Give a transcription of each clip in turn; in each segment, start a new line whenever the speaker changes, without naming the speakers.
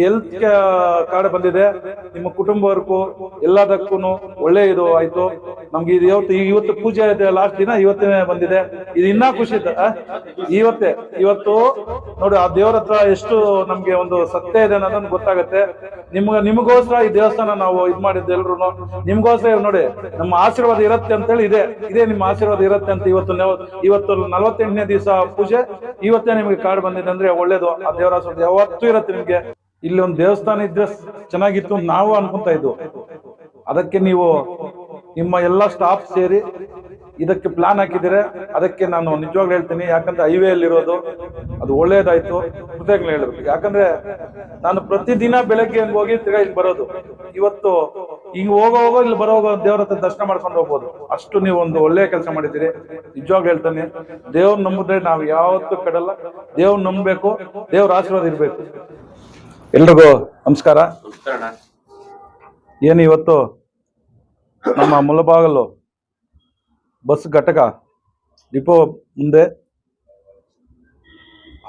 Health card ಬಂದಿದೆ. ನಿಮ್ಮ ಕುಟುಂಬವರ್ಗೂ ಎಲ್ಲದಕ್ಕೂ ಒಳ್ಳೆ ಇದು ಆಯ್ತು. ನಮ್ಗೆ ಇದು ಇವತ್ತು ಇವತ್ತು ಪೂಜೆ ಇದೆ ಲಾಸ್ಟ್ ದಿನ ಇವತ್ತೇ ಬಂದಿದೆ. ಇದು ಇನ್ನೂ ಖುಷಿ ಇವತ್ತೇ, ಇವತ್ತು ನೋಡಿ, ಆ ದೇವ್ರ ಹತ್ರ ಎಷ್ಟು ನಮ್ಗೆ ಒಂದು ಸತ್ಯ ಇದೆ ಅನ್ನೋದನ್ನ ಗೊತ್ತಾಗುತ್ತೆ. ನಿಮ್ಗ, ನಿಮಗೋಸ್ಕರ ಈ ದೇವಸ್ಥಾನ ನಾವು ಇದ್ ಮಾಡಿದ್ದು ಎಲ್ರು ನಿಮ್ಗೋಸ್ಕರ ನೋಡಿ, ನಮ್ಮ ಆಶೀರ್ವಾದ ಇರುತ್ತೆ ಅಂತೇಳಿ ಇದೆ. ಇದೇ ನಿಮ್ಮ ಆಶೀರ್ವಾದ ಇರುತ್ತೆ ಅಂತ ಇವತ್ತು ಇವತ್ತು ನಲವತ್ತೆಂಟನೇ ದಿವಸ ಪೂಜೆ, ಇವತ್ತೇ ನಿಮ್ಗೆ ಕಾರ್ಡ್ ಬಂದಿದೆ ಅಂದ್ರೆ ಒಳ್ಳೇದು. ಆ ದೇವರ ಯಾವತ್ತೂ ಇರುತ್ತೆ ನಿಮ್ಗೆ. ಇಲ್ಲಿ ಒಂದು ದೇವಸ್ಥಾನ ಇದ್ರೆ ಚೆನ್ನಾಗಿತ್ತು ಅಂತ ನಾವು ಅನ್ಕೊಂತ ಇದ್ವು. ಅದಕ್ಕೆ ನೀವು ನಿಮ್ಮ ಎಲ್ಲ ಸ್ಟಾಫ್ ಸೇರಿ ಇದಕ್ಕೆ ಪ್ಲಾನ್ ಹಾಕಿದ್ರೆ ಅದಕ್ಕೆ ನಾನು ನಿಜವಾಗ್ಲೂ ಹೇಳ್ತೀನಿ, ಯಾಕಂದ್ರೆ ಹೈವೇ ಅಲ್ಲಿರೋದು ಅದು ಒಳ್ಳೇದಾಯ್ತು. ಕೃತಜ್ಞ ಹೇಳ್ಬೇಕು. ಯಾಕಂದ್ರೆ ನಾನು ಪ್ರತಿದಿನ ಬೆಳಗ್ಗೆ ಹಂಗ ಹೋಗಿ ತಿರ್ಗಾ ಇಲ್ಲಿ ಬರೋದು. ಇವತ್ತು ಹಿಂಗ್ ಹೋಗೋ ಹೋಗೋ ಇಲ್ಲಿ ಬರೋ ದೇವ್ರ ಹತ್ರ ದರ್ಶನ ಮಾಡ್ಕೊಂಡು ಹೋಗ್ಬೋದು. ಅಷ್ಟು ನೀವು ಒಂದು ಒಳ್ಳೆ ಕೆಲಸ ಮಾಡಿದ್ದೀರಿ. ನಿಜವಾಗ್ಲೂ ಹೇಳ್ತಾನೆ, ದೇವ್ರ ನಂಬಿದ್ರೆ ನಾವು ಯಾವತ್ತೂ ಕಡಲ್ಲ. ದೇವ್ರ ನಂಬಬೇಕು, ದೇವ್ರ ಆಶೀರ್ವಾದ ಇರ್ಬೇಕು. ಎಲ್ರಿಗೂ ನಮಸ್ಕಾರ. ಏನು ಇವತ್ತು ನಮ್ಮ ಮುಲಬಾಗಲು ಬಸ್ ಘಟಕ ಡಿಪೋ ಮುಂದೆ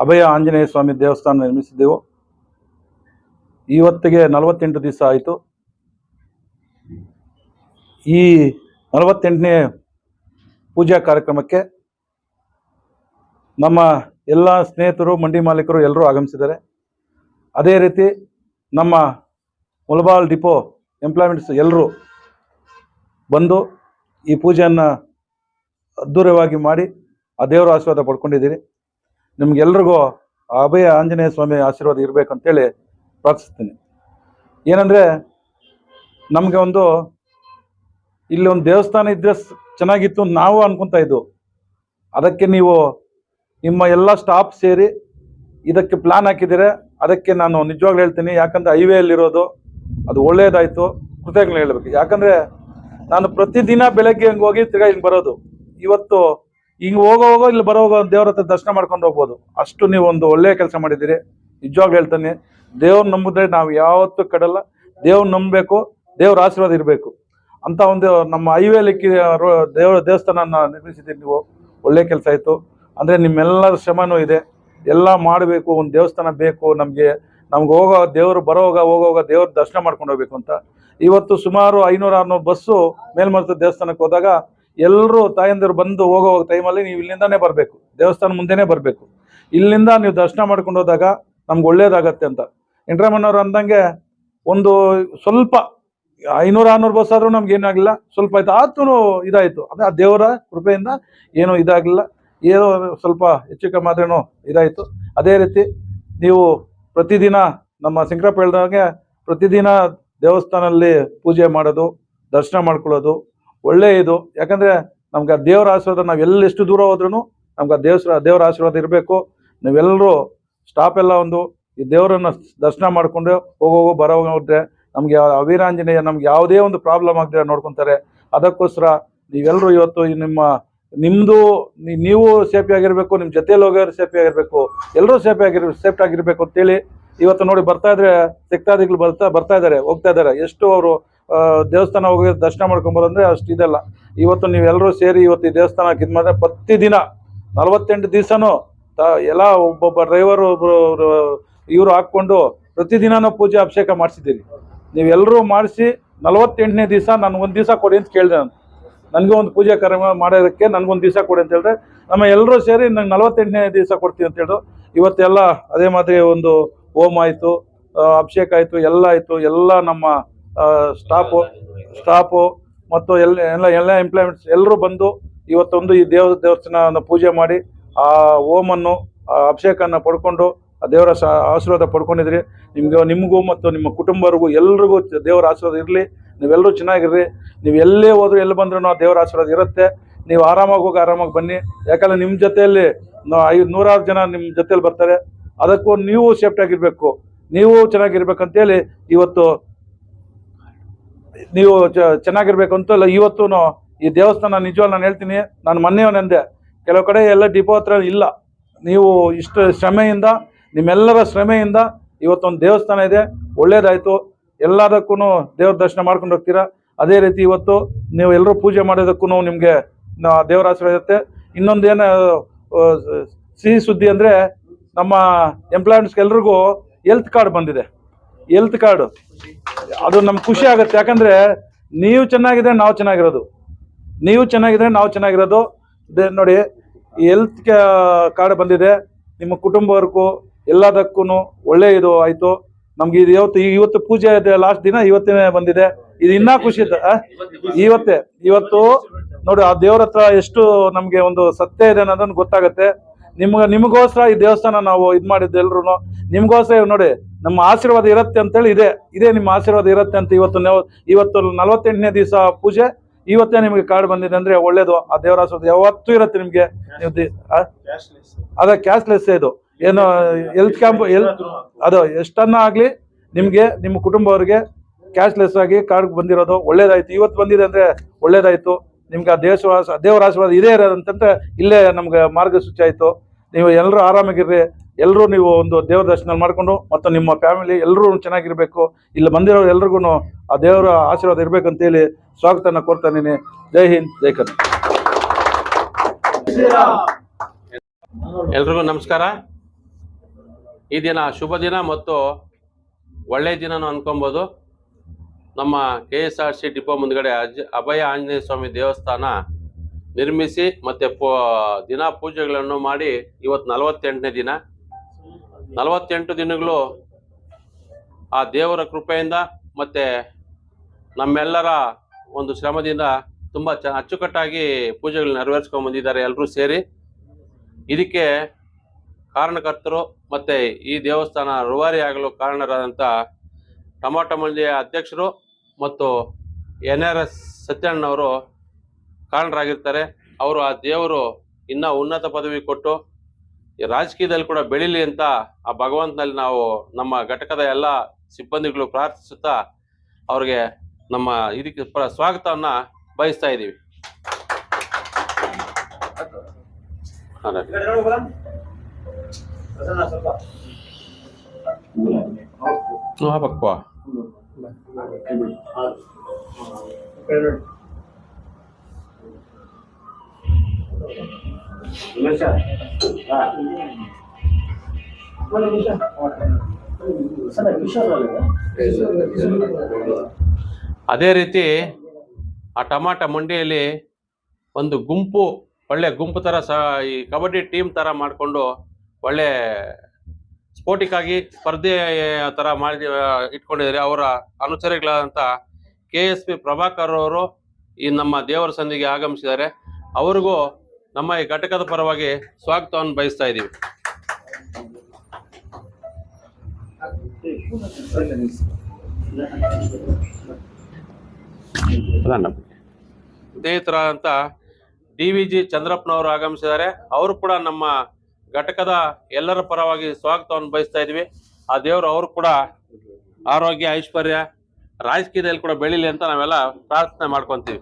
ಅಭಯ ಆಂಜನೇಯ ಸ್ವಾಮಿ ದೇವಸ್ಥಾನ ನಿರ್ಮಿಸಿದ್ದೆವು. ಇವತ್ತಿಗೆ ನಲವತ್ತೆಂಟು ದಿವಸ ಆಯಿತು. ಈ ನಲವತ್ತೆಂಟನೇ ಪೂಜಾ ಕಾರ್ಯಕ್ರಮಕ್ಕೆ ನಮ್ಮ ಎಲ್ಲ ಸ್ನೇಹಿತರು ಮಂಡಿ ಮಾಲೀಕರು ಎಲ್ಲರೂ ಆಗಮಿಸಿದ್ದಾರೆ. ಅದೇ ರೀತಿ ನಮ್ಮ ಮುಳಬಾಲ್ ಡಿಪೋ ಎಂಪ್ಲಾಯ್ಮೆಂಟ್ಸ್ ಎಲ್ಲರೂ ಬಂದು ಈ ಪೂಜೆಯನ್ನು ಅದ್ಧೂರವಾಗಿ ಮಾಡಿ ಆ ದೇವರ ಆಶೀರ್ವಾದ ಪಡ್ಕೊಂಡಿದ್ದೀರಿ. ನಿಮ್ಗೆಲ್ರಿಗೂ ಅಭಯ ಆಂಜನೇಯ ಸ್ವಾಮಿ ಆಶೀರ್ವಾದ ಇರಬೇಕಂತೇಳಿ ಪ್ರಾರ್ಥಿಸ್ತೀನಿ. ಏನಂದರೆ ನಮಗೆ ಒಂದು ಇಲ್ಲಿ ಒಂದು ದೇವಸ್ಥಾನ ಇದ್ದರೆ ಚೆನ್ನಾಗಿತ್ತು ನಾವು ಅನ್ಕೊತಾ ಇದ್ದು ಅದಕ್ಕೆ ನೀವು ನಿಮ್ಮ ಎಲ್ಲ ಸ್ಟಾಫ್ ಸೇರಿ ಇದಕ್ಕೆ ಪ್ಲ್ಯಾನ್ ಹಾಕಿದ್ದೀರಾ? ಅದಕ್ಕೆ ನಾನು ನಿಜವಾಗ್ಲೂ ಹೇಳ್ತೀನಿ, ಯಾಕಂದ್ರೆ ಹೈವೇ ಅಲ್ಲಿರೋದು ಅದು ಒಳ್ಳೇದಾಯ್ತು ಕೃತಜ್ಞ ಹೇಳ್ಬೇಕು. ಯಾಕಂದ್ರೆ ನಾನು ಪ್ರತಿದಿನ ಬೆಳಗ್ಗೆ ಹಂಗೆ ಹೋಗಿ ತಿರ್ಗಾ ಹಿಂಗೆ ಬರೋದು. ಇವತ್ತು ಹಿಂಗೆ ಹೋಗೋ ಹೋಗೋ ಇಲ್ಲಿ ಬರೋ ಹೋಗೋ ದೇವ್ರ ಹತ್ರ ದರ್ಶನ ಮಾಡ್ಕೊಂಡು ಹೋಗ್ಬೋದು. ಅಷ್ಟು ನೀವು ಒಂದು ಒಳ್ಳೆ ಕೆಲಸ ಮಾಡಿದ್ದೀರಿ. ನಿಜವಾಗ್ಲೂ ಹೇಳ್ತಾನೆ, ದೇವ್ರು ನಂಬಿದ್ರೆ ನಾವು ಯಾವತ್ತೂ ಕಡಲ್ಲ. ದೇವ್ರು ನಂಬಬೇಕು, ದೇವ್ರ ಆಶೀರ್ವಾದ ಇರಬೇಕು. ಅಂತ ಒಂದು ನಮ್ಮ ಹೈವೇಲಿಕ್ಕಿ ದೇವರ ದೇವಸ್ಥಾನ ನಿರ್ಮಿಸಿದ್ದೀರಿ ನೀವು. ಒಳ್ಳೆ ಕೆಲಸ ಆಯಿತು. ಅಂದರೆ ನಿಮ್ಮೆಲ್ಲರ ಶ್ರಮನೂ ಇದೆ. ಎಲ್ಲ ಮಾಡಬೇಕು, ಒಂದು ದೇವಸ್ಥಾನ ಬೇಕು, ನಮಗೆ, ನಮ್ಗೆ ಹೋಗೋ ದೇವರು ಬರೋವಾಗ ಹೋಗೋವಾಗ ದೇವ್ರ ದರ್ಶನ ಮಾಡ್ಕೊಂಡು ಹೋಗ್ಬೇಕು ಅಂತ. ಇವತ್ತು ಸುಮಾರು ಐನೂರ ಆರ್ನೂರು ಬಸ್ಸು ಮೇಲ್ಮರದ ದೇವಸ್ಥಾನಕ್ಕೆ ಹೋದಾಗ ಎಲ್ಲರೂ ತಾಯಂದಿರು ಬಂದು ಹೋಗೋ ಟೈಮಲ್ಲಿ ನೀವು ಇಲ್ಲಿಂದಾನೇ ಬರಬೇಕು. ದೇವಸ್ಥಾನ ಮುಂದೆನೇ ಬರಬೇಕು. ಇಲ್ಲಿಂದ ನೀವು ದರ್ಶನ ಮಾಡ್ಕೊಂಡು ಹೋದಾಗ ನಮ್ಗೆ ಒಳ್ಳೇದಾಗತ್ತೆ ಅಂತ. ಇಂಟ್ರಮಣ್ಣವ್ರು ಅಂದಂಗೆ ಒಂದು ಸ್ವಲ್ಪ ಐನೂರು ಆರ್ನೂರು ಬಸ್ ಆದರೂ ನಮ್ಗೆ ಏನಾಗಿಲ್ಲ ಸ್ವಲ್ಪ ಆಯ್ತು ಆತು ಇದಾಯಿತು. ಅದೇ ಆ ದೇವರ ಕೃಪೆಯಿಂದ ಏನೂ ಇದಾಗಲಿಲ್ಲ. ಏನೋ ಸ್ವಲ್ಪ ಹೆಚ್ಚು ಕಮ್ಮಿ ಆದ್ರೂ ಇದಾಯಿತು. ಅದೇ ರೀತಿ ನೀವು ಪ್ರತಿದಿನ ನಮ್ಮ ಸಿಂಗ್ರಪ್ಪ ಹೇಳ್ದಂಗೆ ಪ್ರತಿದಿನ ದೇವಸ್ಥಾನದಲ್ಲಿ ಪೂಜೆ ಮಾಡೋದು, ದರ್ಶನ ಮಾಡ್ಕೊಳ್ಳೋದು ಒಳ್ಳೆಯ ಇದು. ಯಾಕಂದ್ರೆ ನಮ್ಗೆ ಆ ದೇವರ ಆಶೀರ್ವಾದ ನಾವು ಎಲ್ಲೆಷ್ಟು ದೂರ ಹೋದ್ರೂ ನಮ್ಗೆ ಆ ದೇವರ ದೇವರ ಆಶೀರ್ವಾದ ಇರಬೇಕು. ನೀವೆಲ್ಲರೂ ಸ್ಟಾಪ್ ಎಲ್ಲ ಒಂದು ಈ ದೇವರನ್ನ ದರ್ಶನ ಮಾಡ್ಕೊಂಡು ಹೋಗೋಗೋ ಬರೋ ನಮ್ಗೆ ಆ ವೀರಾಂಜನೇಯ ನಮ್ಗೆ ಯಾವುದೇ ಒಂದು ಪ್ರಾಬ್ಲಮ್ ಆಗದೆ ನೋಡ್ಕೊಂತಾರೆ. ಅದಕ್ಕೋಸ್ಕರ ನೀವೆಲ್ಲರೂ ಇವತ್ತು ನಿಮ್ಮ ನಿಮ್ಮದು ನೀವು ಸೇಫ್ಟಿ ಆಗಿರಬೇಕು ನಿಮ್ಮ ಜೊತೆಯಲ್ಲಿ ಹೋಗೋರು ಸೇಫ್ಟಿ ಆಗಿರಬೇಕು ಎಲ್ಲರೂ ಸೇಫ್ಟಿ ಆಗಿರ್, ಸೇಫ್ಟಿ ಆಗಿರಬೇಕು ಅಂತೇಳಿ ಇವತ್ತು ನೋಡಿ ಬರ್ತಾ ಇದ್ರೆ ಸಿಕ್ತಾದಿಗಳು ಬರ್ತಾ ಬರ್ತಾ ಇದ್ದಾರೆ ಹೋಗ್ತಾ ಇದ್ದಾರೆ ಎಷ್ಟು ಅವರು ದೇವಸ್ಥಾನ ಹೋಗಿ ದರ್ಶನ ಮಾಡ್ಕೊಂಬರಂದ್ರೆ ಅಷ್ಟು ಇದೆಲ್ಲ. ಇವತ್ತು ನೀವೆಲ್ಲರೂ ಸೇರಿ ಇವತ್ತು ಈ ದೇವಸ್ಥಾನಕ್ಕೆ ಇದು ಮಾಡಿದ್ರೆ ಪ್ರತಿದಿನ ನಲವತ್ತೆಂಟು ದಿವಸನೂ ಎಲ್ಲ ಒಬ್ಬೊಬ್ಬ ಡ್ರೈವರು ಒಬ್ಬರು ಇವರು ಹಾಕ್ಕೊಂಡು ಪ್ರತಿದಿನನೂ ಪೂಜೆ, ಅಭಿಷೇಕ ಮಾಡಿಸಿದ್ದೀರಿ. ನೀವೆಲ್ಲರೂ ಮಾಡಿಸಿ ನಲವತ್ತೆಂಟನೇ ದಿವಸ ನನಗೊಂದು ದಿವಸ ಕೊಡಿ ಅಂತ ಕೇಳಿದೆ ನಾನು. ನನಗೂ ಒಂದು ಪೂಜೆ ಕಾರ್ಯ ಮಾಡೋದಕ್ಕೆ ನನಗೊಂದು ದಿವಸ ಕೊಡಿ ಅಂತ ಹೇಳಿದ್ರೆ ನಮ್ಮ ಎಲ್ಲರೂ ಸೇರಿ ನಂಗೆ ನಲವತ್ತೆಂಟನೇ ದಿವಸ ಕೊಡ್ತೀವಿ ಅಂತ ಹೇಳಿದ್ರು ಇವತ್ತೆಲ್ಲ ಅದೇ ಮಾದರಿ ಒಂದು ಹೋಮ ಆಯಿತು ಅಭಿಷೇಕ ಆಯಿತು, ಎಲ್ಲ ಆಯಿತು. ಎಲ್ಲ ನಮ್ಮ ಸ್ಟಾಫು ಸ್ಟಾಫು ಮತ್ತು ಎಲ್ಲ ಎಲ್ಲ ಎಲ್ಲ ಎಂಪ್ಲಾಯ್ಮೆಂಟ್ಸ್ ಎಲ್ಲರೂ ಬಂದು ಇವತ್ತೊಂದು ಈ ದೇವ ದೇವಸ್ಥಾನ ಪೂಜೆ ಮಾಡಿ, ಆ ಓಮನ್ನು ಆ ಅಭಿಷೇಕನ ಪಡ್ಕೊಂಡು, ಆ ದೇವರ ಆಶೀರ್ವಾದ ಪಡ್ಕೊಂಡಿದ್ರಿ. ನಿಮಗೆ, ನಿಮಗೂ ಮತ್ತು ನಿಮ್ಮ ಕುಟುಂಬರಿಗೂ ಎಲ್ರಿಗೂ ದೇವರ ಆಶೀರ್ವಾದ ಇರಲಿ. ನೀವೆಲ್ಲರೂ ಚೆನ್ನಾಗಿರ್ರಿ. ನೀವು ಎಲ್ಲೇ ಹೋದ್ರು ಎಲ್ಲಿ ಬಂದ್ರೂ ಆ ದೇವರ ಆಶೀರ್ವಾದ ಇರುತ್ತೆ. ನೀವು ಆರಾಮಾಗಿ ಹೋಗಿ ಆರಾಮಾಗಿ ಬನ್ನಿ. ಯಾಕಂದ್ರೆ ನಿಮ್ಮ ಜೊತೆಯಲ್ಲಿ ಐದು ನೂರಾರು ಜನ ನಿಮ್ಮ ಜೊತೆಯಲ್ಲಿ ಬರ್ತಾರೆ. ಅದಕ್ಕೂ ನೀವು ಸೇಫ್ಟಿ ಆಗಿರ್ಬೇಕು. ನೀವು ಚೆನ್ನಾಗಿರ್ಬೇಕಂತೇಳಿ ಇವತ್ತು ನೀವು ಚೆನ್ನಾಗಿರ್ಬೇಕು ಚೆನ್ನಾಗಿರ್ಬೇಕು ಅಂತಲ್ಲ ಇವತ್ತು ಈ ದೇವಸ್ಥಾನ ನಿಜವಾಗ್ ನಾನು ಹೇಳ್ತೀನಿ, ನಾನು ಮೊನ್ನೆಯವನೆಂದೆ ಕೆಲವು ಕಡೆ ಎಲ್ಲ ಡಿಪೋ ಹತ್ರ ಇಲ್ಲ. ನೀವು ಇಷ್ಟು ಶ್ರಮೆಯಿಂದ, ನಿಮ್ಮೆಲ್ಲರ ಶ್ರಮೆಯಿಂದ ಇವತ್ತೊಂದು ದೇವಸ್ಥಾನ ಇದೆ. ಒಳ್ಳೇದಾಯ್ತು. ಎಲ್ಲದಕ್ಕೂ ದೇವ್ರ ದರ್ಶನ ಮಾಡ್ಕೊಂಡು ಹೋಗ್ತೀರಾ? ಅದೇ ರೀತಿ ಇವತ್ತು ನೀವು ಎಲ್ಲರೂ ಪೂಜೆ ಮಾಡೋದಕ್ಕೂ ನಿಮಗೆ ದೇವರ ಆಶೀರ್ವಾದ ಇರುತ್ತೆ. ಇನ್ನೊಂದು ಏನು ಸಿಹಿ ಸುದ್ದಿ ಅಂದರೆ ನಮ್ಮ ಎಂಪ್ಲಾಯ್ಮೆಂಟ್ಸ್ಗೆ ಎಲ್ರಿಗೂ ಹೆಲ್ತ್ ಕಾರ್ಡ್ ಬಂದಿದೆ. ಹೆಲ್ತ್ ಕಾರ್ಡು ಅದು ನಮ್ಗೆ ಖುಷಿ ಆಗುತ್ತೆ. ಯಾಕಂದರೆ ನೀವು ಚೆನ್ನಾಗಿದ್ರೆ ನಾವು ಚೆನ್ನಾಗಿರೋದು. ನೀವು ಚೆನ್ನಾಗಿದ್ರೆ ನಾವು ಚೆನ್ನಾಗಿರೋದು. ನೋಡಿ ಹೆಲ್ತ್ ಕಾರ್ಡ್ ಬಂದಿದೆ. ನಿಮ್ಮ ಕುಟುಂಬವರ್ಗೂ ಎಲ್ಲದಕ್ಕೂ ಒಳ್ಳೆಯ ಇದು ಆಯ್ತು. ನಮ್ಗೆ ಇದು ಇವತ್ತು ಇವತ್ತು ಪೂಜೆ ಇದೆ ಲಾಸ್ಟ್ ದಿನ ಇವತ್ತೇ ಬಂದಿದೆ. ಇದು ಇನ್ನೂ ಖುಷಿ ಇದೆ ಇವತ್ತೇ ಇವತ್ತು ನೋಡಿ ಆ ದೇವ್ರ ಹತ್ರ ಎಷ್ಟು ನಮ್ಗೆ ಒಂದು ಸತ್ಯ ಇದೆ ಅನ್ನೋದನ್ನು ಗೊತ್ತಾಗತ್ತೆ. ನಿಮ್ಗೆ ನಿಮಗೋಸ್ಕರ ಈ ದೇವಸ್ಥಾನ ನಾವು ಇದು ಮಾಡಿದ್ದು ಎಲ್ರು ನಿಮ್ಗೋಸ್ಕರ ನೋಡಿ ನಮ್ಮ ಆಶೀರ್ವಾದ ಇರತ್ತೆ ಅಂತೇಳಿ ಇದೆ. ಇದೇ ನಿಮ್ಮ ಆಶೀರ್ವಾದ ಇರತ್ತೆ ಅಂತ ಇವತ್ತು ಇವತ್ತು ನಲವತ್ತೆಂಟನೇ ದಿವಸ ಪೂಜೆ ಇವತ್ತೇ ನಿಮಗೆ ಕಾರ್ಡ್ ಬಂದಿದೆ ಅಂದ್ರೆ ಒಳ್ಳೇದು. ಆ ದೇವರ ಆಶೀರ್ವಾದ ಯಾವತ್ತೂ ಇರತ್ತೆ ನಿಮ್ಗೆ? ಅದ ಕ್ಯಾಶ್ಲೆಸ್ ಇದು. ಏನು ಹೆಲ್ತ್ ಕ್ಯಾಂಪ್ ಎಲ್ ಅದು ಎಷ್ಟನ್ನ ಆಗಲಿ ನಿಮಗೆ ನಿಮ್ಮ ಕುಟುಂಬವರಿಗೆ ಕ್ಯಾಶ್ಲೆಸ್ ಆಗಿ ಕಾರ್ಡ್ ಬಂದಿರೋದು ಒಳ್ಳೇದಾಯ್ತು. ಇವತ್ತು ಬಂದಿದೆ ಅಂದರೆ ಒಳ್ಳೇದಾಯ್ತು. ನಿಮ್ಗೆ ಆ ದೇಶವಾಸ ದೇವರ ಆಶೀರ್ವಾದ ಇದೇ ಇರೋದಂತಂದ್ರೆ ಇಲ್ಲೇ ನಮ್ಗೆ ಮಾರ್ಗಸೂಚಿ ಆಯ್ತು. ನೀವು ಎಲ್ಲರೂ ಆರಾಮಾಗಿರ್ರಿ. ಎಲ್ಲರೂ ನೀವು ಒಂದು ದೇವರ ದರ್ಶನ ಮಾಡಿಕೊಂಡು ಮತ್ತು ನಿಮ್ಮ ಫ್ಯಾಮಿಲಿ ಎಲ್ಲರೂ ಚೆನ್ನಾಗಿರಬೇಕು. ಇಲ್ಲಿ ಬಂದಿರೋ ಎಲ್ರಿಗೂ ಆ ದೇವರ ಆಶೀರ್ವಾದ ಇರಬೇಕು ಅಂತೇಳಿ ಸ್ವಾಗತನ ಕೋರ್ತಾ ಇದೀನಿ ಜೈ ಹಿಂದ್ ಜೈ ಕನ್ನಡ
ಎಲ್ರಿಗೂ ನಮಸ್ಕಾರ. ಈ ದಿನ ಶುಭ ದಿನ ಮತ್ತು ಒಳ್ಳೆಯ ದಿನನೂ ಅಂದ್ಕೊಬೋದು ನಮ್ಮ K S R C depot ಮುಂದ್ಗಡೆ ಅಜ್, ಅಭಯ ಆಂಜನೇಯ ಸ್ವಾಮಿ ದೇವಸ್ಥಾನ ನಿರ್ಮಿಸಿ ಮತ್ತು ಪೋ, ದಿನ ಪೂಜೆಗಳನ್ನು ಮಾಡಿ ಇವತ್ತು ನಲವತ್ತೆಂಟನೇ ದಿನ. ನಲವತ್ತೆಂಟು ದಿನಗಳು ಆ ದೇವರ ಕೃಪೆಯಿಂದ ಮತ್ತು ನಮ್ಮೆಲ್ಲರ ಒಂದು ಶ್ರಮದಿಂದ ತುಂಬ ಚ, ಅಚ್ಚುಕಟ್ಟಾಗಿ ಪೂಜೆಗಳು ನೆರವೇರಿಸ್ಕೊಂಡು ಬಂದಿದ್ದಾರೆ ಎಲ್ಲರೂ ಸೇರಿ. ಇದಕ್ಕೆ ಕಾರಣಕರ್ತರು ಮತ್ತೆ ಈ ದೇವಸ್ಥಾನ ರೂವಾರಿ ಆಗಲು ಕಾರಣರಾದಂಥ ಟಮಾಟೋ ಮಂಡಿಯ ಅಧ್ಯಕ್ಷರು ಮತ್ತು ಎನ್ ಆರ್ ಎಸ್ ಸತ್ಯಣ್ಣವರು ಕಾರಣರಾಗಿರ್ತಾರೆ. ಅವರು ಆ ದೇವರು ಇನ್ನೂ ಉನ್ನತ ಪದವಿ ಕೊಟ್ಟು ರಾಜಕೀಯದಲ್ಲಿ ಕೂಡ ಬೆಳೀಲಿ ಅಂತ ಆ ಭಗವಂತನಲ್ಲಿ ನಾವು ನಮ್ಮ ಘಟಕದ ಎಲ್ಲ ಸಿಬ್ಬಂದಿಗಳು ಪ್ರಾರ್ಥಿಸುತ್ತಾ ಅವ್ರಿಗೆ ನಮ್ಮ ಇದಕ್ಕೆ ಪ್ರ ಸ್ವಾಗತವನ್ನ ಬಯಸ್ತಾ ಇದ್ದೀವಿ. ಹಾಂ ಹಾಕ್ಬಾ ಅದೇ ರೀತಿ ಆ ಟಮಾಟ ಮಂಡಿಯಲ್ಲಿ ಒಂದು ಗುಂಪು, ಒಳ್ಳೆ ಗುಂಪು ಥರ ಸಹ ಈ ಕಬಡ್ಡಿ ಟೀಮ್ ಥರ ಮಾಡಿಕೊಂಡು ಒಳ್ಳೆ ಸ್ಫೋಟಿಕಾಗಿ ಸ್ಪರ್ಧೆ ಥರ ಮಾಡಿ ಇಟ್ಕೊಂಡಿದ್ದಾರೆ. ಅವರ ಅನುಚರಿಗಳಾದಂಥ ಕೆ ಎಸ್ ಪಿ ಪ್ರಭಾಕರ್ ಅವರು ಈ ನಮ್ಮ ದೇವರ ಸಂಧಿಗೆ ಆಗಮಿಸಿದ್ದಾರೆ. ಅವರಿಗೂ ನಮ್ಮ ಈ ಘಟಕದ ಪರವಾಗಿ ಸ್ವಾಗತವನ್ನು ಬಯಸ್ತಾ ಇದ್ದೀವಿ. ಸ್ನೇಹಿತರಾದಂಥ ಡಿ ವಿ ಜಿ ಚಂದ್ರಪ್ಪನವರು ಆಗಮಿಸಿದ್ದಾರೆ. ಅವರು ಕೂಡ ನಮ್ಮ ಘಟಕದ ಎಲ್ಲರ ಪರವಾಗಿ ಸ್ವಾಗತವನ್ನು ಬಯಸ್ತಾ ಇದ್ವಿ ಆ ದೇವರು ಅವರು ಕೂಡ ಆರೋಗ್ಯ, ಐಶ್ವರ್ಯ, ರಾಜಕೀಯದಲ್ಲಿ ಕೂಡ ಬೆಳಿಲಿ ಅಂತ ನಾವೆಲ್ಲ ಪ್ರಾರ್ಥನೆ ಮಾಡ್ಕೊಂತೀವಿ.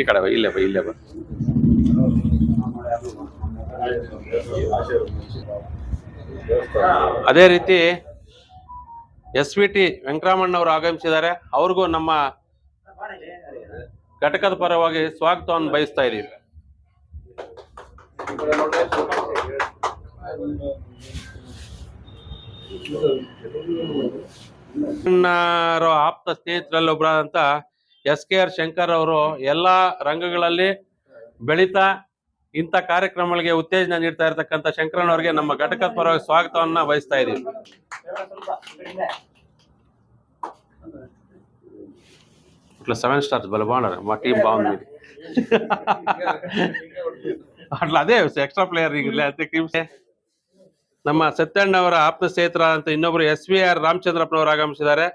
ಈ ಕಡೆ ಇಲ್ಲೇ ಬಾ ಇಲ್ಲೇ ಬಾ. ಅದೇ ರೀತಿ ಎಸ್ ವಿ ಟಿ ವೆಂಕಟರಾಮಣ್ಣವರು ಆಗಮಿಸಿದ್ದಾರೆ. ಅವ್ರಿಗೂ ನಮ್ಮ ಘಟಕದ ಪರವಾಗಿ ಸ್ವಾಗತವನ್ನು ಬಯಸ್ತಾ ಇದ್ದೀವಿ ಆಪ್ತ ಸ್ನೇಹಿತರಲ್ಲಿ ಒಬ್ಬರಾದಂತ ಎಸ್ ಕೆ ಆರ್ ಶಂಕರ್ ಅವರು ಎಲ್ಲ ರಂಗಗಳಲ್ಲಿ ಬೆಳೀತಾ ಇಂಥ ಕಾರ್ಯಕ್ರಮಗಳಿಗೆ ಉತ್ತೇಜನ ನೀಡ್ತಾ ಇರತಕ್ಕಂಥ ಶಂಕರನವರಿಗೆ ನಮ್ಮ ಘಟಕದ ಪರವಾಗಿ ಸ್ವಾಗತವನ್ನ ವಹಿಸ್ತಾ ಇದ್ದೀವಿ ఇట్లా సెవెన్ స్టార్స్ భలే బాగున్నారు మా టీం బాగుంది అట్లా అదే ఎక్స్ట్రా ప్లేయర్ లేకపోతే టీమ్స్ ನಮ್ಮ ಸತ್ಯಣ್ಣ ಅವರ ಆಪ್ತ ಸ್ನೇಹಿತರಾದಂತ ಇನ್ನೊಬ್ರು ಎಸ್ ವಿ ಆರ್ ರಾಮಚಂದ್ರಪ್ಪನವರು ಆಗಮಿಸಿದ್ದಾರೆ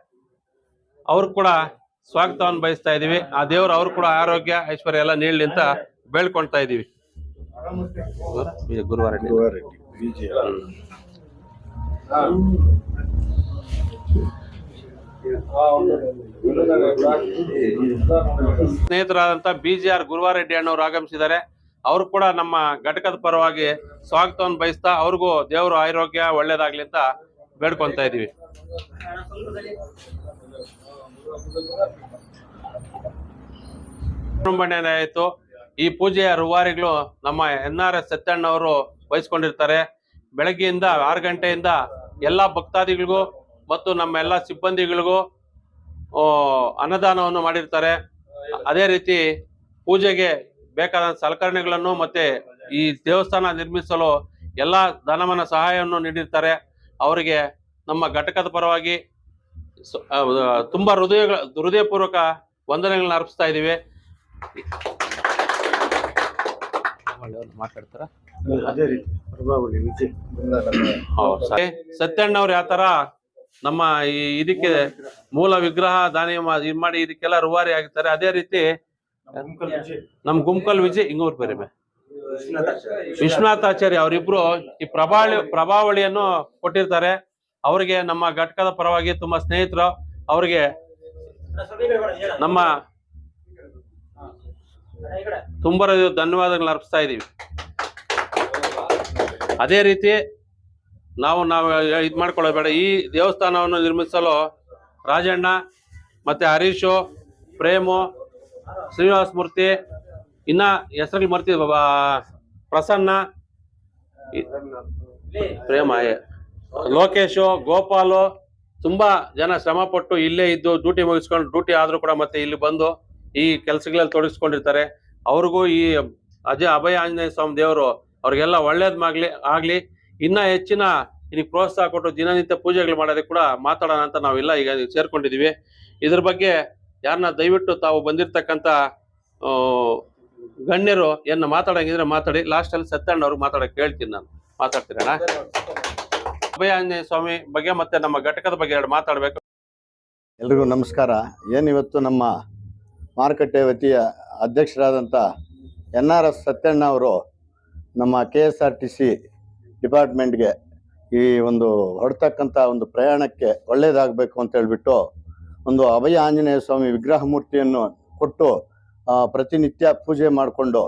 ಅವ್ರು ಕೂಡ ಸ್ವಾಗತವನ್ನು ಬಯಸ್ತಾ ಇದೀವಿ ಆ ದೇವರು ಅವ್ರು ಕೂಡ ಆರೋಗ್ಯ ಐಶ್ವರ್ಯ ಎಲ್ಲ ನೀಡಲಿ ಅಂತ ಬೇಳ್ಕೊಳ್ತಾ ಇದೀವಿ ಇದು ಗುರುವಾರ ಹ್ಮ್. ಸ್ನೇಹಿತರಾದಂತ ಬಿ ಜಿ ಆರ್ ಗುರುವಾರೆಡ್ಡಿ ಅಣ್ಣವರು ಆಗಮಿಸಿದ್ದಾರೆ. ಅವರು ಕೂಡ ನಮ್ಮ ಘಟಕದ ಪರವಾಗಿ ಸ್ವಾಗತವನ್ನು ಬಯಸ್ತಾ ಅವ್ರಿಗೂ ದೇವರು ಆರೋಗ್ಯ ಒಳ್ಳೇದಾಗ್ಲಿ ಅಂತ ಬೇಡ್ಕೊಂತ ಇದೀವಿ ಕುಟುಂಬನೇ ಆಯ್ತು. ಈ ಪೂಜೆಯ ರೂವಾರಿಗಳು ನಮ್ಮ ಎನ್ ಆರ್ ಎಸ್ ಸತ್ಯಣ್ಣವರು ವಹಿಸ್ಕೊಂಡಿರ್ತಾರೆ. ಬೆಳಗ್ಗೆಯಿಂದ ಆರು ಗಂಟೆಯಿಂದ ಎಲ್ಲಾ ಭಕ್ತಾದಿಗಳಿಗೂ ಮತ್ತು ನಮ್ಮೆಲ್ಲ ಸಿಬ್ಬಂದಿಗಳಿಗೂ ಅನ್ನದಾನವನ್ನು ಮಾಡಿರ್ತಾರೆ. ಅದೇ ರೀತಿ ಪೂಜೆಗೆ ಬೇಕಾದ ಸಲಕರಣೆಗಳನ್ನು ಮತ್ತೆ ಈ ದೇವಸ್ಥಾನ ನಿರ್ಮಿಸಲು ಎಲ್ಲ ಧನಮನ ಸಹಾಯವನ್ನು ನೀಡಿರ್ತಾರೆ. ಅವರಿಗೆ ನಮ್ಮ ಘಟಕದ ಪರವಾಗಿ ತುಂಬ ಆ, ತುಂಬಾ ಹೃದಯ ಹೃದಯಪೂರ್ವಕ ವಂದನೆಗಳನ್ನ ಅರ್ಪಿಸ್ತಾ ಇದ್ದೀವಿ. ಮಾತಾಡ್ತಾರ?
ಅದೇ ರೀತಿ. ಪ್ರಭಾವಳಿ ವಿಜಯ್
ಸತ್ಯಣ್ಣ ಅವ್ರು ಯಾವ ತರ ನಮ್ಮ ಈ ಇದಕ್ಕೆ ಮೂಲ ವಿಗ್ರಹ. ದಾನಿ ಮಾಡಿ ಇದಕ್ಕೆಲ್ಲ ರೂವಾರಿ ಆಗಿರ್ತಾರೆ. ಅದೇ ರೀತಿ ನಮ್ ಗುಂಕಲ್ ವಿಜಯ್. ಇಂಗೂರ್
ವಿಶ್ವನಾಥಾಚಾರ್ಯ.
ವಿಶ್ವನಾಥಾಚಾರ್ಯ ಅವರಿಬ್ರು ಈ ಪ್ರಭಾವಳಿ ಪ್ರಭಾವಳಿಯನ್ನು ಕೊಟ್ಟಿರ್ತಾರೆ. ಅವರಿಗೆ ನಮ್ಮ ಘಟಕದ ಪರವಾಗಿ ತುಂಬಾ ಸ್ನೇಹಿತರು. ಅವರಿಗೆ ನಮ್ಮ ತುಂಬಾ ಧನ್ಯವಾದಗಳನ್ನ ಅರ್ಪಿಸ್ತಾ ಇದೀವಿ ಅದೇ ರೀತಿ ನಾವು ನಾವು ಇದು ಮಾಡ್ಕೊಳ್ಳೋಬೇಡ. ಈ ದೇವಸ್ಥಾನವನ್ನು ನಿರ್ಮಿಸಲು ರಾಜಣ್ಣ ಮತ್ತು ಹರೀಶು, ಪ್ರೇಮು, ಶ್ರೀನಿವಾಸ ಮೂರ್ತಿ, ಇನ್ನ ಹೆಸರಲ್ಲಿ ಮರ್ತಿ ಪ್ರಸನ್ನ ಪ್ರೇಮ ಲೋಕೇಶು, ಗೋಪಾಲು, ತುಂಬಾ ಜನ ಶ್ರಮ ಪಟ್ಟು ಇಲ್ಲೇ ಇದ್ದು ಡ್ಯೂಟಿ ಮುಗಿಸ್ಕೊಂಡು ಡ್ಯೂಟಿ ಆದರೂ ಕೂಡ ಮತ್ತೆ ಇಲ್ಲಿ ಬಂದು ಈ ಕೆಲಸಗಳಲ್ಲಿ ತೊಡಗಿಸ್ಕೊಂಡಿರ್ತಾರೆ. ಅವ್ರಿಗೂ ಈ ಅಜಯ ಅಭಯ ಆಂಜನೇಯ ಸ್ವಾಮಿ ದೇವರು ಅವ್ರಿಗೆಲ್ಲ ಒಳ್ಳೇದ್ಮಾಗ್ಲಿ ಆಗ್ಲಿ. ಇನ್ನ ಹೆಚ್ಚಿನ ಇದಕ್ಕೆ ಪ್ರೋತ್ಸಾಹ ಕೊಟ್ಟು ದಿನನಿತ್ಯ ಪೂಜೆಗಳು ಮಾಡೋದಕ್ಕೆ ಕೂಡ ಮಾತಾಡೋಣ ಅಂತ ನಾವೆಲ್ಲ ಈಗ ಸೇರ್ಕೊಂಡಿದೀವಿ ಇದ್ರ ಬಗ್ಗೆ ಯಾರನ್ನ ದಯವಿಟ್ಟು ತಾವು ಬಂದಿರ್ತಕ್ಕಂಥ ಗಣ್ಯರು ಏನ ಮಾತಾಡಂಗಿದ್ರೆ ಮಾತಾಡಿ. ಲಾಸ್ಟಲ್ಲಿ ಸತ್ಯಣ್ಣ ಅವ್ರಿಗೆ ಮಾತಾಡಕ್ ಹೇಳ್ತೀನಿ ನಾನು. ಮಾತಾಡ್ತೀರಣ್ಣ ಅಭಯ ಸ್ವಾಮಿ ಬಗ್ಗೆ ಮತ್ತೆ ನಮ್ಮ ಘಟಕದ ಬಗ್ಗೆ ಎರಡು ಮಾತಾಡ್ಬೇಕು.
ಎಲ್ರಿಗೂ ನಮಸ್ಕಾರ. ಏನಿವತ್ತು ನಮ್ಮ ಮಾರುಕಟ್ಟೆ ವತಿಯ ಅಧ್ಯಕ್ಷರಾದಂಥ ಎನ್ ಆರ್ ಎಸ್ ಸತ್ಯಣ್ಣ ಅವರು ನಮ್ಮ K S R T C ಡಿಪಾರ್ಟ್ಮೆಂಟ್ಗೆ ಈ ಒಂದು ಹೊರಡ್ತಕ್ಕಂಥ ಒಂದು ಪ್ರಯಾಣಕ್ಕೆ ಒಳ್ಳೆಯದಾಗಬೇಕು ಅಂತ ಹೇಳ್ಬಿಟ್ಟು ಒಂದು ಅಭಯ ಆಂಜನೇಯ ಸ್ವಾಮಿ ವಿಗ್ರಹ ಮೂರ್ತಿಯನ್ನು ಕೊಟ್ಟು ಪ್ರತಿನಿತ್ಯ ಪೂಜೆ ಮಾಡಿಕೊಂಡು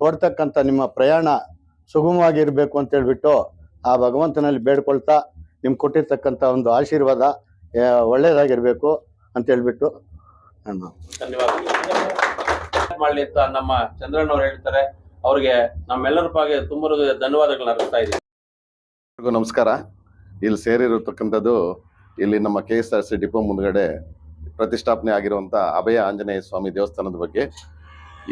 ಹೊರಡ್ತಕ್ಕಂಥ ನಿಮ್ಮ ಪ್ರಯಾಣ ಸುಗಮವಾಗಿರಬೇಕು ಅಂತ ಹೇಳ್ಬಿಟ್ಟು ಆ ಭಗವಂತನಲ್ಲಿ ಬೇಡ್ಕೊಳ್ತಾ ನಿಮ್ಗೆ ಕೊಟ್ಟಿರ್ತಕ್ಕಂಥ ಒಂದು ಆಶೀರ್ವಾದ ಒಳ್ಳೆಯದಾಗಿರಬೇಕು ಅಂತ ಹೇಳ್ಬಿಟ್ಟು ನಾನು
ಮಾಡಲಿ ಅಂತ ನಮ್ಮ ಚಂದ್ರಣ್ಣ ಅವ್ರು ಹೇಳ್ತಾರೆ. ಅವ್ರಿಗೆ ನಮ್ಮೆಲ್ಲರ ಬಗ್ಗೆ ತುಂಬ ಧನ್ಯವಾದಗಳನ್ನ ಇದ್ದೀವಿ
ಎಲ್ರಿಗೂ ನಮಸ್ಕಾರ. ಇಲ್ಲಿ ಸೇರಿರತಕ್ಕಂಥದ್ದು ಇಲ್ಲಿ ನಮ್ಮ K S R C depot ಮುಂದ್ಗಡೆ ಪ್ರತಿಷ್ಠಾಪನೆ ಆಗಿರುವಂಥ ಅಭಯ ಆಂಜನೇಯ ಸ್ವಾಮಿ ದೇವಸ್ಥಾನದ ಬಗ್ಗೆ.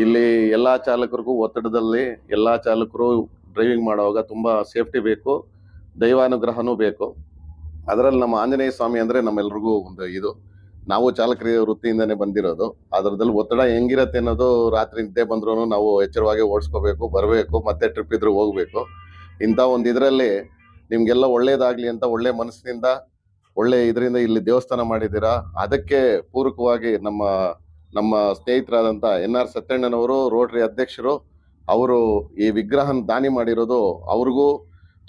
ಇಲ್ಲಿ ಎಲ್ಲ ಚಾಲಕರಿಗೂ ಒತ್ತಡದಲ್ಲಿ ಎಲ್ಲ ಚಾಲಕರು ಡ್ರೈವಿಂಗ್ ಮಾಡುವಾಗ ತುಂಬ ಸೇಫ್ಟಿ ಬೇಕು, ದೈವಾನುಗ್ರಹನೂ ಬೇಕು. ಅದರಲ್ಲಿ ನಮ್ಮ ಆಂಜನೇಯ ಸ್ವಾಮಿ ಅಂದರೆ ನಮ್ಮೆಲ್ರಿಗೂ ಒಂದು ಇದು. ನಾವು ಚಾಲಕರ ವೃತ್ತಿಯಿಂದನೇ ಬಂದಿರೋದು. ಅದರದಲ್ಲಿ ಒತ್ತಡ ಹೆಂಗಿರತ್ತೆ ಅನ್ನೋದು ರಾತ್ರಿ ನಿದ್ದೆ ಬಂದ್ರೂ ನಾವು ಎಚ್ಚರವಾಗಿ ಓಡಿಸ್ಕೋಬೇಕು, ಬರಬೇಕು, ಮತ್ತೆ ಟ್ರಿಪ್ ಇದ್ರೂ ಹೋಗಬೇಕು. ಇಂಥ ಒಂದು ಇದರಲ್ಲಿ ನಿಮ್ಗೆಲ್ಲ ಒಳ್ಳೇದಾಗ್ಲಿ ಅಂತ ಒಳ್ಳೆ ಮನಸ್ಸಿನಿಂದ, ಒಳ್ಳೆ ಇದರಿಂದ ಇಲ್ಲಿ ದೇವಸ್ಥಾನ ಮಾಡಿದ್ದೀರಾ? ಅದಕ್ಕೆ ಪೂರಕವಾಗಿ ನಮ್ಮ ನಮ್ಮ ಸ್ನೇಹಿತರಾದಂಥ ಎನ್ ಆರ್ ಸತ್ಯಣ್ಣನವರು, ರೋಟರಿ ಅಧ್ಯಕ್ಷರು, ಅವರು ಈ ವಿಗ್ರಹನ ದಾನಿ ಮಾಡಿರೋದು ಅವ್ರಿಗೂ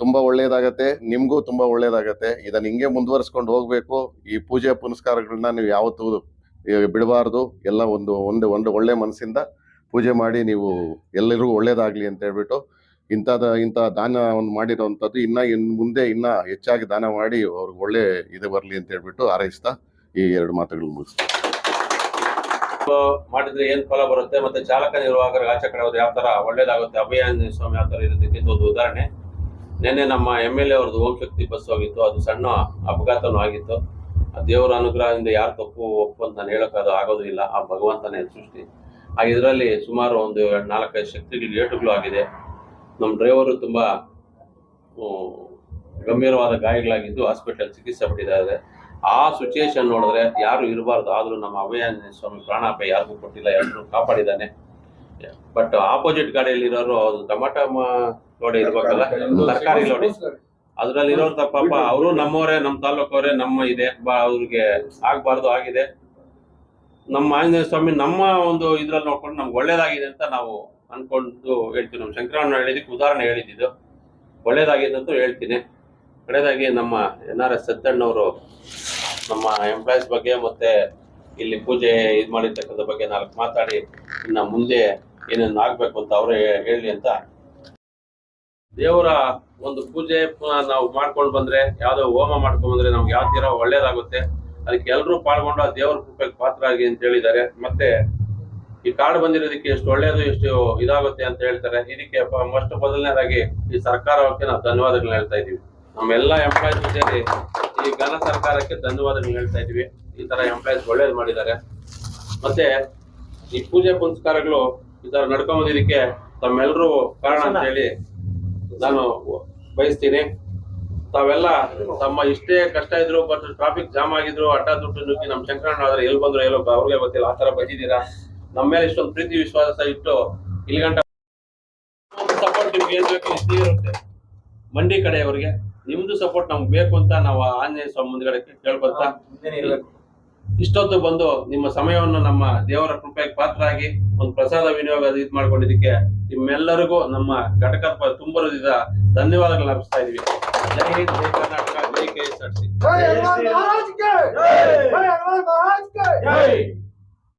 ತುಂಬ ಒಳ್ಳೆಯದಾಗತ್ತೆ ನಿಮಗೂ ತುಂಬ ಒಳ್ಳೆಯದಾಗತ್ತೆ ಇದನ್ನು ಹಿಂಗೆ ಮುಂದುವರಿಸ್ಕೊಂಡು ಹೋಗಬೇಕು. ಈ ಪೂಜೆ ಪುನಸ್ಕಾರಗಳನ್ನ ನೀವು ಯಾವತ್ತೂ ಬಿಡಬಾರ್ದು. ಎಲ್ಲ ಒಂದು ಒಂದು ಒಂದು ಒಳ್ಳೆ ಮನಸ್ಸಿಂದ ಪೂಜೆ ಮಾಡಿ ನೀವು ಎಲ್ಲರಿಗೂ ಒಳ್ಳೇದಾಗಲಿ ಅಂತ ಹೇಳ್ಬಿಟ್ಟು ಇಂಥದ, ಇಂಥ ದಾನ ಒಂದು ಮಾಡಿರೋವಂಥದ್ದು ಇನ್ನ ಇನ್ ಮುಂದೆ ಇನ್ನ ಹೆಚ್ಚಾಗಿ ದಾನ ಮಾಡಿ ಅವ್ರಿಗೆ ಒಳ್ಳೆ ಇದು ಬರಲಿ ಅಂತ ಹೇಳ್ಬಿಟ್ಟು ಹಾರೈಸ್ತಾ ಈ ಎರಡು ಮಾತುಗಳು ಮುಗಿಸ್ತೀನಿ.
ಮಾಡಿದ್ರೆ ಏನ್ ಫಲ ಬರುತ್ತೆ? ಮತ್ತೆ ಚಾಲಕ ನಿರ್ವಾಹಕರ ಆಚೆ ಕಡೆ ಯಾವ ತರ ಒಳ್ಳೇದಾಗುತ್ತೆ? ಅಭಯ ಸ್ವಾಮಿ ಯಾವ ತರ ಇರುತ್ತೆ ಒಂದು ಉದಾಹರಣೆ. ನಿನ್ನೆ ನಮ್ಮ ಎಂ ಎಲ್ ಎ ಅವ್ರದ್ದು ಓಂ ಶಕ್ತಿ ಬಸ್ ಹೋಗಿತ್ತು. ಅದು ಸಣ್ಣ ಅಪಘಾತನೂ ಆಗಿತ್ತು. ಆ ದೇವರ ಅನುಗ್ರಹದಿಂದ ಯಾರು ತಪ್ಪು ಒಪ್ಪು ಅಂತ ನಾನು ಹೇಳಕ್ ಅದು ಆಗೋದಿಲ್ಲ ಆ ಭಗವಂತನೇ ಸೃಷ್ಟಿ. ಆ ಇದರಲ್ಲಿ ಸುಮಾರು ಒಂದು ಎರಡು ನಾಲ್ಕೈದು ಶಕ್ತಿಗಳು ಏಟುಗಳು ಆಗಿದೆ. ನಮ್ಮ ಡ್ರೈವರು ತುಂಬಾ ಗಂಭೀರವಾದ ಗಾಯಗಳಾಗಿದ್ದು ಹಾಸ್ಪಿಟಲ್ ಚಿಕಿತ್ಸೆ ಪಟ್ಟಿದ್ದಾರೆ ಆ ಸಿಚುಯೇಷನ್ ನೋಡಿದ್ರೆ ಯಾರು ಇರಬಾರ್ದು. ಆದರೂ ನಮ್ಮ ಅಭಯಾಂಜನೇಯ ಸ್ವಾಮಿ ಪ್ರಾಣಾಪಾಯ ಯಾರಿಗೂ ಕೊಟ್ಟಿಲ್ಲ ಎಲ್ಲರೂ ಕಾಪಾಡಿದ್ದಾನೆ. ಬಟ್ ಆಪೋಸಿಟ್ ಗಾಡಿಯಲ್ಲಿ ಇರೋರು ಅದು ಟಮಾಟ ಲೋಡಿ ಇರ್ಬೇಕಲ್ಲ, ತರಕಾರಿ ಲೋಡಿ. ಅದ್ರಲ್ಲಿ ಇರೋರು ಅವರು ನಮ್ಮವರೇ, ನಮ್ಮ ತಾಲೂಕವರೇ, ನಮ್ಮ ಇದೆ. ಬಾ, ಅವ್ರಿಗೆ ಆಗಬಾರ್ದು, ಆಗಿದೆ. ನಮ್ಮ ಆಂಜನೇಯ ಸ್ವಾಮಿ ನಮ್ಮ ಒಂದು ಇದ್ರಲ್ಲಿ ನೋಡ್ಕೊಂಡು ನಮ್ಗೆ ಒಳ್ಳೇದಾಗಿದೆ ಅಂತ ನಾವು ಅನ್ಕೊಂಡು ಹೇಳ್ತೀನಿ. ನಮ್ಮ ಶಂಕರಣ್ಣ ಹೇಳಿದಕ್ಕೆ ಉದಾಹರಣೆ ಹೇಳಿದ್ದು ಅಂತ ಹೇಳ್ತೀನಿ. ಕಡೆದಾಗಿ ನಮ್ಮ ಎನ್ ಆರ್ ಎಸ್ ಸತ್ತಣ್ಣವರು ನಮ್ಮ ಎಂಪ್ಲಾಯೀಸ್ ಬಗ್ಗೆ ಮತ್ತೆ ಇಲ್ಲಿ ಪೂಜೆ ಇದು ಮಾಡಿರ್ತಕ್ಕಂಥ ಬಗ್ಗೆ ನಾಲ್ಕು ಮಾತಾಡಿ, ಇನ್ನ ಮುಂದೆ ಏನೇನು ಆಗಬೇಕು ಅಂತ ಅವರೇ ಹೇಳಿ ಅಂತ. ದೇವರ ಒಂದು ಪೂಜೆ ನಾವು ಮಾಡ್ಕೊಂಡು ಬಂದರೆ, ಯಾವುದೋ ಹೋಮ ಮಾಡ್ಕೊಂಡು ಬಂದರೆ ನಮ್ಗೆ ಯಾವ ತೀರ ಒಳ್ಳೇದಾಗುತ್ತೆ. ಅದಕ್ಕೆ ಎಲ್ಲರೂ ಪಾಲ್ಗೊಂಡು ಆ ದೇವರ ಕೃಪೆಗೆ ಪಾತ್ರ ಆಗಿ ಅಂತ ಹೇಳಿದ್ದಾರೆ. ಮತ್ತೆ ಈ ಕಾರ್ಡ್ ಬಂದಿರೋದಕ್ಕೆ ಎಷ್ಟು ಒಳ್ಳೆಯದು ಎಷ್ಟು ಇದಾಗುತ್ತೆ ಅಂತ ಹೇಳ್ತಾರೆ. ಇದಕ್ಕೆ ಮೊಸ್ಟ್ ಮೊದಲನೇದಾಗಿ ಈ ಸರ್ಕಾರಕ್ಕೆ ನಾವು ಧನ್ಯವಾದಗಳನ್ನ ಹೇಳ್ತಾ ಇದೀವಿ ನಮ್ಮೆಲ್ಲ ಎಂಪ್ಲಾಯ್ಸ್ ಸೇರಿ ಈ ಘನ ಸರ್ಕಾರಕ್ಕೆ ಧನ್ಯವಾದಗಳನ್ನ ಹೇಳ್ತಾ ಇದೀವಿ ಈ ತರ ಎಂಪ್ಲಾಯ್ಸ್ ಒಳ್ಳೇದು ಮಾಡಿದ್ದಾರೆ. ಮತ್ತೆ ಈ ಪೂಜೆ ಪುನಸ್ಕಾರಗಳು ಈ ತರ ನಡ್ಕೊಂಡ್ ಬಂದಿದ್ದಕ್ಕೆ ತಮ್ಮೆಲ್ಲರೂ ಕಾರಣ ಅಂತ ಹೇಳಿ ನಾನು ಬಯಸ್ತೀನಿ. ತಾವೆಲ್ಲ ತಮ್ಮ ಇಷ್ಟೇ ಕಷ್ಟ ಇದ್ರು ಬಟ್ ಟ್ರಾಫಿಕ್ ಜಾಮ್ ಆಗಿದ್ರು ಅಡ್ಡ ದುಡ್ಡು ನುಗ್ಗಿ ನಮ್ ಶಂಕರಣ್ಣ ಆದ್ರೆ ಎಲ್ಲಿ ಬಂದ್ರು ಎಲ್ಲೋ ಅವ್ರಿಗೆ ಗೊತ್ತಿಲ್ಲ. ಆ ತರ ಬಂದಿದ್ದೀರಾ? ನಮ್ಮ ಮೇಲೆ ಇಷ್ಟೊಂದು ಪ್ರೀತಿ ವಿಶ್ವಾಸ ಇಟ್ಟು ಇಲ್ಲಿ ಗಂಟ ಸಪೋರ್ಟ್ ನಿಮ್ಗೆ ಏನ್ ಬೇಕು ಇರುತ್ತೆ. ಮಂಡಿ ಕಡೆಯವರಿಗೆ ನಿಮ್ದು ಸಪೋರ್ಟ್ ನಮ್ಗೆ ಬೇಕು ಅಂತ ನಾವು ಆಂಜನೇಯ ಸ್ವಾಮಿ ಮುಂದ್ಗಡೆ ಕೇಳ್ಕೊಳ್ತಾ
ಮುಂದೆನೇ
ಇಷ್ಟೊತ್ತು ಬಂದು ನಿಮ್ಮ ಸಮಯವನ್ನು ನಮ್ಮ ದೇವರ ಕೃಪೆಗೆ ಪಾತ್ರರಾಗಿ ಒಂದು ಪ್ರಸಾದ ವಿನಿಯೋಗ ಇದು ಮಾಡ್ಕೊಂಡಿದ್ದಕ್ಕೆ ನಿಮ್ಮೆಲ್ಲರಿಗೂ ನಮ್ಮ ಘಟಕ ತುಂಬ ಧನ್ಯವಾದಗಳು ಧನ್ಯವಾದಗಳನ್ನ ಅರ್ಪಿಸ್ತಾ ಇದೀವಿ. ಜೈ ಹಿಂದ್ ಜೈ ಕರ್ನಾಟಕ ಜೈ ಕೆ ಎಸ್ ಆರ್ ಸಿ.